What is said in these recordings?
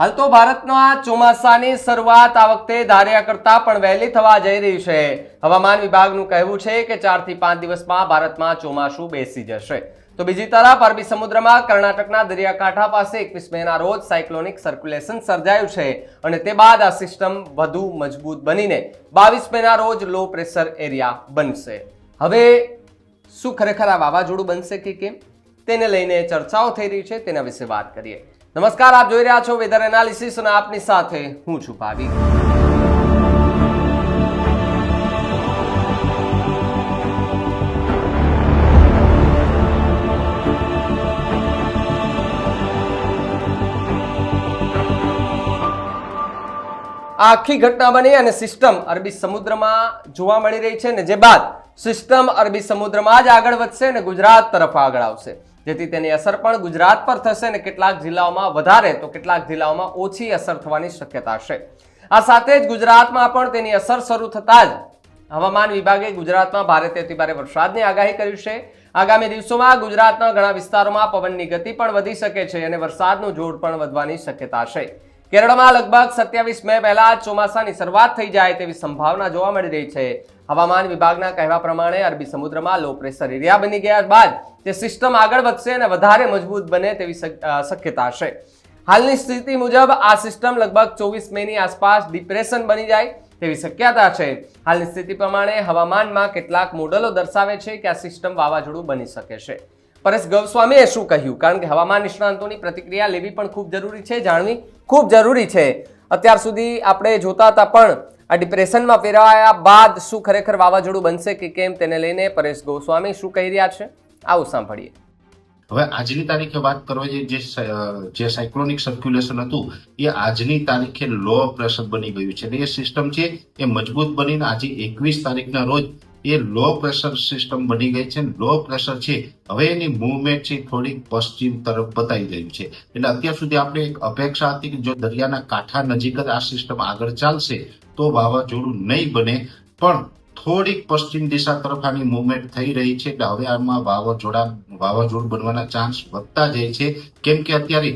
હાલ તો ભારતના ચોમાસાની શરૂઆત આ વખતે ધાર્યા કરતા પણ વહેલી થવા જઈ રહી છે. હવામાન વિભાગનું કહેવું છે કે ચારથી પાંચ દિવસમાં ભારતમાં ચોમાસું બેસી જશે. તો બીજી તરફ અરબી સમુદ્રમાં કર્ણાટકના દરિયાકાંઠા પાસે એકવીસ મેના રોજ સાયક્લોનિક સર્ક્યુલેશન સર્જાયું છે અને તે બાદ આ સિસ્ટમ વધુ મજબૂત બનીને બાવીસ મેના રોજ લો પ્રેશર એરિયા બનશે. હવે શું ખરેખર આ વાવાઝોડું બનશે કે કેમ? તેને લઈને ચર્ચાઓ થઈ રહી છે, તેના વિશે વાત કરીએ. નમસ્કાર, આપ જોઈ રહ્યા છો વેધર એનાલિસિસ અને આપની સાથે હું છું ભાવિક. આ આખી ઘટના બની અને સિસ્ટમ અરબી સમુદ્રમાં જોવા મળી રહી છે અને જે બાદ સિસ્ટમ અરબી સમુદ્રમાં જ આગળ વધશે અને ગુજરાત તરફ આગળ આવશે. જેથી તેની અસર પણ ગુજરાત પર થશે અને કેટલાક જિલ્લાઓમાં વધારે તો કેટલાક જિલ્લાઓમાં ઓછી અસર થવાની શક્યતા છે. આ સાથે જ ગુજરાતમાં પણ તેની અસર શરૂ થતાં જ હવામાન વિભાગે ગુજરાતમાં ભારે તેથી અતિભારે વરસાદની આગાહી કરી છે. આગામી દિવસોમાં ગુજરાતના ઘણા વિસ્તારોમાં પવનની ગતિ પણ વધી શકે છે અને વરસાદનું જોર પણ વધવાની શક્યતા છે. કેરળમાં લગભગ સત્યાવીસ મે પહેલા ચોમાસાની શરૂઆત થઈ જાય તેવી સંભાવના જોવા મળી રહી છે. હવામાન વિભાગના કહેવા પ્રમાણે અરબી સમુદ્રમાં લો પ્રેશર એરિયા બની ગયા બાદ તે સિસ્ટમ આગળ વધશે અને વધારે મજબૂત બને તેવી શક્યતા છે હાલની સ્થિતિ મુજબ આ સિસ્ટમ લગભગ ચોવીસ મેની આસપાસ ડિપ્રેશન બની જાય તેવી શક્યતા છે. હાલની સ્થિતિ પ્રમાણે હવામાનમાં કેટલાક મોડલો દર્શાવે છે કે આ સિસ્ટમ વાવાઝોડું બની શકે છે. પરેશ ગૌસ્વામીએ શું કહ્યું? કારણ કે હવામાન નિષ્ણાંતોની પ્રતિક્રિયા લેવી પણ ખૂબ જરૂરી છે, જાણવી ખૂબ જરૂરી છે. અત્યાર સુધી આપણે જોતા હતા પણ આ ડિપ્રેશનમાં ફેરવાયા બાદ શું ખરેખર વાવાઝોડું બનશે કે કેમ તેને લઈને પરેશ ગોસ્વામી શું કહી રહ્યા છે? આવું સાંભળીએ. હવે આજની તારીખે વાત કરવા જે જે સાયક્લોનિક સર્ક્યુલેશન હતું, એ આજની તારીખે લો પ્રેશર બની ગયું છે. અને એ સિસ્ટમ છે, એ મજબૂત બનીને આજે એકવીસ તારીખના રોજ એ લો પ્રેશર સિસ્ટમ બની ગઈ છે. લો પ્રેશર છે. હવે એની મુવમેન્ટ છે થોડીક પશ્ચિમ તરફ બતાવી રહ્યું છે. એટલે અત્યાર સુધી આપણે એક અપેક્ષા હતી કે જો દરિયાના કાંઠા નજીક જ આ સિસ્ટમ આગળ ચાલશે, તો વાવાઝોડું નહીં બને. પણ થોડીક પશ્ચિમ દિશા તરફ આની મુવમેન્ટ થઈ રહી છે. એટલે વાવાઝોડા, વાવાઝોડું બનવાના ચાન્સ વધતા જાય છે. કેમ કે અત્યારે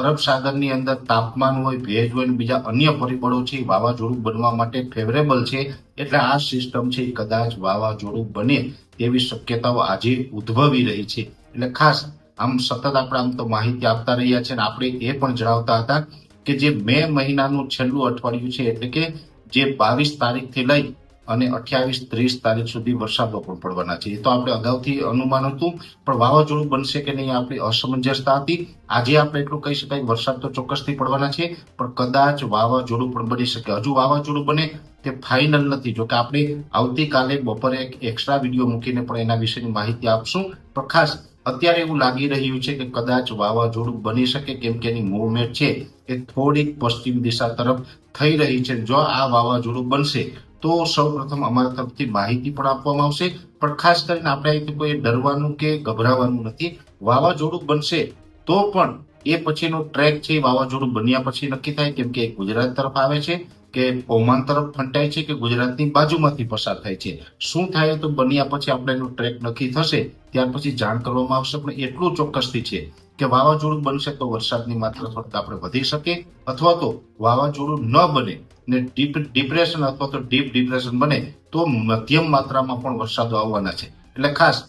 અરબ સાગરની અંદર તાપમાન હોય, ભેજ હોય અને બીજા અન્ય પરિબળો છે વાવાઝોડું બનવા માટે ફેવરેબલ છે. એટલે આ સિસ્ટમ છે કદાચ વાવાઝોડું બને તેવી શક્યતાઓ આજે ઉદ્ભવી રહી છે. એટલે ખાસ, આમ સતત આપણે આમ તો માહિતી આપતા રહ્યા છે અને આપણે એ પણ જણાવતા હતા કે જે મે મહિનાનું છેલ્લું અઠવાડિયું છે, એટલે કે જે બાવીસ તારીખથી લઈ અને અઠ્યાવીસ, ત્રીસ તારીખ સુધી વરસાદો પણ પડવાના છે. એ તો આપણે અગાઉથી અનુમાન હતું, પણ વાવાઝોડું બનશે કે નહીં આપણી અસમંજસતા હતી. આજે આપણે એટલું કહી શકાય, વરસાદ તો ચોક્કસથી પડવાના છે, પણ કદાચ વાવાઝોડું પણ બની શકે. હજુ વાવાઝોડું બને તે ફાઇનલ નથી. જો કે આપણે આવતીકાલે બપોરે એક એક્સ્ટ્રા વીડિયો મૂકીને પણ એના વિશેની માહિતી આપશું. પણ ખાસ, અત્યારે એવું લાગી રહ્યું છે કે કદાચ વાવાઝોડું બની શકે કેમ કે એની મૂવમેન્ટ છે. એ થોડીક પશ્ચિમ દિશા તરફ થઈ રહી છે. જો આ વાવાઝોડું બનશે તો સૌ પ્રથમ અમારા તરફથી માહિતી પણ આપવામાં આવશે. પણ ખાસ કરીને આપણે અહીંથી કોઈ ડરવાનું કે ગભરાવાનું નથી. વાવાઝોડું બનશે તો પણ એ પછીનો ટ્રેક છે વાવાઝોડું બન્યા પછી નક્કી થાય, કેમ કે ગુજરાત તરફ આવે છે. કે ઓમાન તરફ ફંટાય છે કે ગુજરાતની બાજુમાંથી પસાર થાય છે? શું થાય તો બન્યા પછી આપણે એનો ટ્રેક નક્કી થશે? ત્યાર પછી જાણ કરવામાં આવશે. પણ એટલું ચોક્કસથી છે કે વાવાઝોડું બનશે તો વરસાદની માત્રા થોડીક આપણે વધી શકે. અથવા તો વાવાઝોડું ન બને ને ડીપ ડિપ્રેશન અથવા તો ડીપ ડિપ્રેશન બને તો મધ્યમ માત્રામાં પણ વરસાદો આવવાના છે. એટલે ખાસ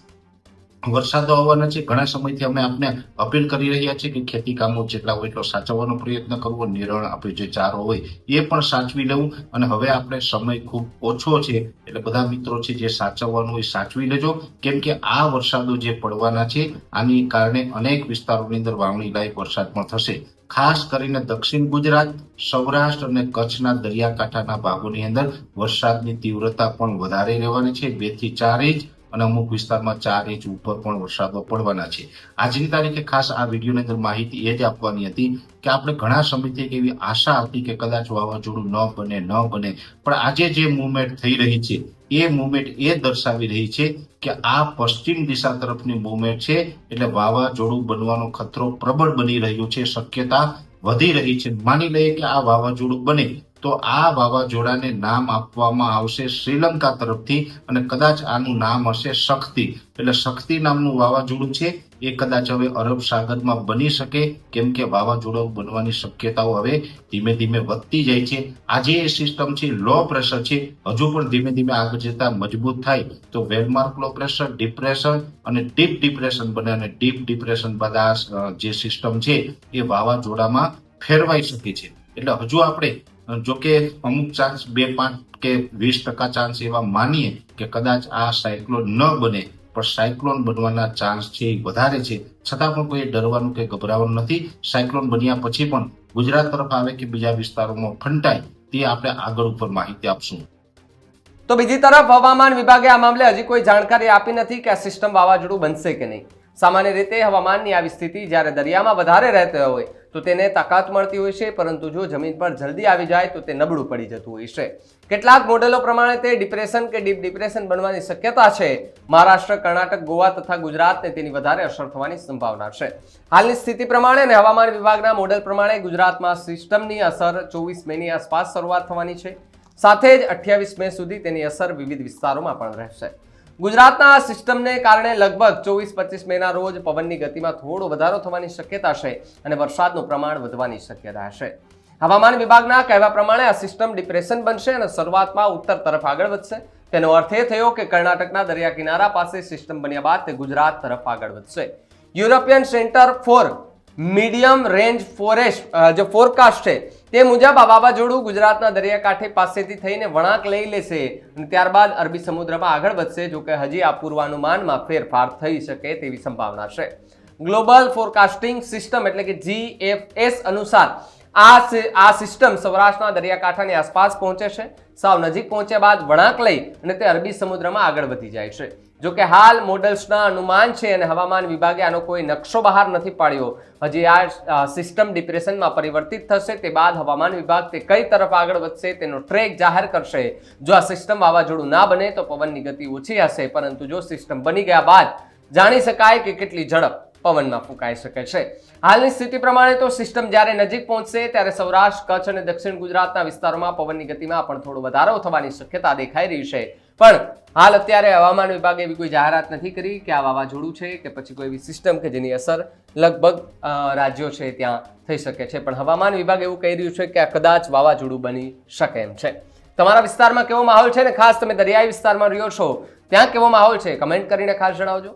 વરસાદો આવવાના છે. ઘણા સમયથી અમે આપને અપીલ કરી રહ્યા છીએ કે ખેતી કામો જેટલા હોય એટલો સાચવવાનો પ્રયત્ન કરવો નિરણ આપણે જે ચારો હોય એ પણ સાચવી લેવું. અને હવે આપણે સમય ખૂબ ઓછો છે એટલે બધા મિત્રો છે જે સાચવવાનું હોય સાચવી લેજો. કેમ કે આ વરસાદો જે પડવાના છે આની કારણે અનેક વિસ્તારોની અંદર વાવણી લાયક વરસાદ પણ થશે. ખાસ કરીને દક્ષિણ ગુજરાત, સૌરાષ્ટ્ર અને કચ્છના દરિયાકાંઠાના ભાગોની અંદર વરસાદની તીવ્રતા પણ વધારે રહેવાની છે. બેથી ચાર ઇંચ અને અમુક વિસ્તારમાં ચાર ઇંચ ઉપર પણ વરસાદો પડવાના છે. આજની તારીખે ખાસ આ વિડીયોની અંદર માહિતી એ જ આપવાની હતી કે આપણે ઘણા સમયથી એવી આશા હતી કે કદાચ વાવાઝોડું ન બને ન બને. પણ આજે જે મુવમેન્ટ થઈ રહી છે, એ મુવમેન્ટ એ દર્શાવી રહી છે કે આ પશ્ચિમ દિશા તરફની મુવમેન્ટ છે, એટલે વાવાઝોડું બનવાનો ખતરો પ્રબળ બની રહ્યો છે, શક્યતા વધી રહી છે. માની લઈએ કે આ વાવાઝોડું બને તો આ વાવાઝોડાને નામ આપવામાં આવશે શ્રીલંકા તરફથી અને કદાચ આનું નામ હશે શક્તિ. એટલે શક્તિ નામનું વાવાઝોડું છે, એ કદાચ હવે અરબ સાગરમાં બની શકે, કેમ કે વાવાઝોડું બનવાની શક્યતાઓ હવે ધીમે ધીમે વધતી જાય છે. આજે એ સિસ્ટમ છે લો પ્રેશર છે, હજુ પણ ધીમે ધીમે આગળ જતા મજબૂત થાય. તો well marked low pressure depression અને ડીપ ડિપ્રેશન બને અને ડીપ ડિપ્રેશન આ જે સિસ્ટમ છે, એ વાવાઝોડામાં ફેરવાઈ શકે છે. એટલે હજુ આપણે અ, જો કે અમુક ચાન્સ બે પાંચ કે વીસ ટકા ચાન્સ એવા માનીએ કે કદાચ આ સાયક્લોન ન બને પણ સાયક્લોન બનવાના ચાન્સ છે એ વધારે છે. છતાં પણ કોઈ ડરવાનું કે ગભરાવાનું નથી. સાયક્લોન બન્યા પછી પણ ગુજરાત તરફ આવે કે બીજા વિસ્તારોમાં ફંટાય તે આપણે આગળ ઉપર માહિતી આપશું. તો બીજી તરફ હવામાન વિભાગે આ મામલે હજી કોઈ જાણકારી આપી નથી કે આ સિસ્ટમ વાવાઝોડું બનશે કે નહીં. સામાન્ય રીતે હવામાનની આવી સ્થિતિ જ્યારે દરિયામાં વધારે રહેતો હોય તો તેને તાકાત મળતી હોય છે, પરંતુ જો જમીન પર જલ્દી આવી જાય, તો તે નબળું પડી જતું હોય છે. કેટલાક મોડેલો પ્રમાણે તે ડિપ્રેશન કે ડીપ ડિપ્રેશન બનવાની શક્યતા છે. મહારાષ્ટ્ર, કર્ણાટક, ગોવા તથા ગુજરાતને તેની વધારે અસર થવાની સંભાવના છે. હાલની સ્થિતિ પ્રમાણે અને હવામાન વિભાગના મોડેલ પ્રમાણે ગુજરાતમાં સિસ્ટમની અસર ચોવીસ મેની આસપાસ શરૂઆત થવાની છે. સાથે જ અઠ્યાવીસ મે સુધી તેની અસર વિવિધ વિસ્તારોમાં પણ રહેશે. ગુજરાતના સિસ્ટમને કારણે લગભગ ચોવીસ પચીસ મેના રોજ પવનની ગતિમાં થોડો વધારો થવાની શક્યતા છે અને વરસાદનું પ્રમાણ વધવાની શક્યતા છે. હવામાન વિભાગના કહેવા પ્રમાણે આ સિસ્ટમ ડિપ્રેશન બનશે અને શરૂઆતમાં ઉત્તર તરફ આગળ વધશે. તેનો અર્થ એ થયો કે કર્ણાટકના દરિયા કિનારા પાસે સિસ્ટમ બન્યા બાદ તે ગુજરાત તરફ આગળ વધશે. European centre for medium range forecasts જે ફોરકાસ્ટ છે તે મુજબ આ વાવાઝોડું ગુજરાતના દરિયાકાંઠે પાસેથી થઈને વળાંક લઈ લેશે ત્યારબાદ અરબી સમુદ્રમાં આગળ વધશે જોકે હજી આ પૂર્વાનુમાનમાં ફેરફાર થઈ શકે તેવી સંભાવના છે. ગ્લોબલ ફોરકાસ્ટિંગ સિસ્ટમ એટલે કે જીએફએસ અનુસાર આ આ સિસ્ટમ સૌરાષ્ટ્રના દરિયાકાંઠાની આસપાસ પહોંચે છે. સાવ નજીક પહોંચ્યા બાદ વળાંક લઈ અને તે અરબી સમુદ્રમાં આગળ વધી જાય છે. જો કે હાલ મોડલ્સના અનુમાન છે અને હવામાન વિભાગે આનો કોઈ નકશો બહાર નથી પાડ્યો. હજી આ સિસ્ટમ ડિપ્રેશનમાં પરિવર્તિત થશે, તે બાદ હવામાન વિભાગ તે કઈ તરફ આગળ વધશે તેનો ટ્રેક જાહેર કરશે. જો આ સિસ્ટમ વાવાઝોડું ના બને તો પવનની ગતિ ઓછી હશે, પરંતુ જો સિસ્ટમ બની ગયા બાદ જાણી શકાય કે કેટલી ઝડપ પવનમાં ફૂંકાઈ શકે છે. હાલની સ્થિતિ પ્રમાણે તો સિસ્ટમ જ્યારે નજીક પહોંચશે ત્યારે સૌરાષ્ટ્ર, કચ્છ અને દક્ષિણ ગુજરાતના વિસ્તારોમાં પવનની ગતિમાં પણ થોડો વધારો થવાની શક્યતા દેખાઈ રહી છે. પણ હાલ અત્યારે હવામાન વિભાગે એવી કોઈ જાહેરાત નથી કરી કે આ વાવાઝોડું છે કે પછી કોઈ એવી સિસ્ટમ કે જેની અસર લગભગ રાજ્યો છે ત્યાં થઈ શકે છે. પણ હવામાન વિભાગ એવું કહી રહ્યું છે કે આ કદાચ વાવાઝોડું બની શકે એમ છે. તમારા વિસ્તારમાં કેવો માહોલ છે ને? ખાસ તમે દરિયાઈ વિસ્તારમાં રહ્યો છો, ત્યાં કેવો માહોલ છે? કમેન્ટ કરીને ખાસ જણાવજો.